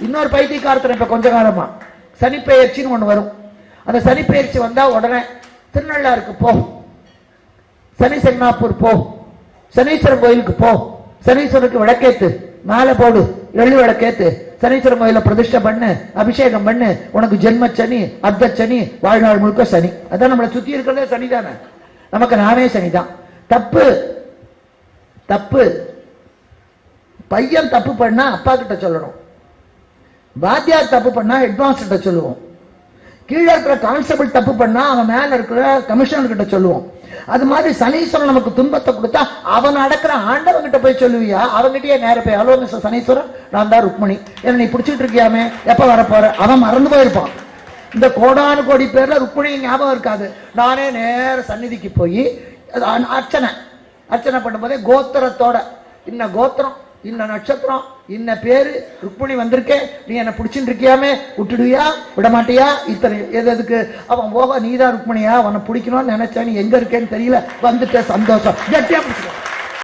இன்னொரு பைத்தியக்காரத்தனை இப்ப கொஞ்ச காலமா? சனிப்பெயர்ச்சின்னு ஒண்ணு வரும். அந்த சனிப்பெயர்ச்சி வந்தா உடனே திருநள்ளாருக்கு போ. சனி செங்கனாப்பூர் போ. சனீஸ்வரன் கோயிலுக்கு போ. சனீஸ்வரனுக்கு விளக்கேத்து. மேலே போடு. எள்ளு விளக்கேத்து. சனீஸ்வரன் கோயில பிரதிஷ்டை பண்ணு. அபிஷேகம் பண்ணு. உனக்கு ஜென்ம சனி அர்த்த சனி வாழ்நாள் முழுக்க சனி. அதான் நம்மளை சுத்தி இருக்கிறதே சனி தானே நமக்கு நாமே சனி தான் தப்பு. தப்பு. பையன் தப்பு பண்ணா அப்பா கிட்ட சொல்லணும். வாத்தியார் தப்பு பண்ணா ஹெட்மாஸ்டர் கிட்ட சொல்லுவோம். கீழே இருக்கிற கான்ஸ்டபிள் தப்பு பண்ணா அவன் மேல இருக்கிற கமிஷனர் கிட்ட சொல்லுவோம். அது மாதிரி சனீஸ்வரன் நமக்கு துன்பத்தை கொடுத்தா அவன் அடக்கிற ஆண்டவன் கிட்ட போய் சொல்லுவியா? அவன்கிட்டயே நேர போய் ஹலோ மிஸ்டர் சனீஸ்வரன் நான் தான் ருக்மணி. என்ன நீ பிடிச்சிட்டு இருக்கியாமே? எப்ப வரப்போற? அவன் மறந்து போயிருப்பான். இந்த கோடானு கோடி பேர்ல ருக்மணி ஞாபகம் இருக்காது. நானே நேர சந்நிதிக்கு போய் அர்ச்சனை. அர்ச்சனை பண்ணும்போதே கோத்திரத்தோட இன்ன கோத்திரம் இன்ன நட்சத்திரம் இன்ன பேரு ருக்மிணி வந்திருக்கே நீ என்ன பிடிச்சின்னு இருக்கியாமே விட்டுடுவியா? விட மாட்டியா இத்தனை எது எதுக்கு? அவன் போக நீதான் ருக்மிணியா? உன்னை பிடிக்கணும்னு நினைச்சா நீ எங்க இருக்கேன்னு தெரியல. வந்துட்ட சந்தோஷம். கட்டியா பிடிச்சிக்கோ.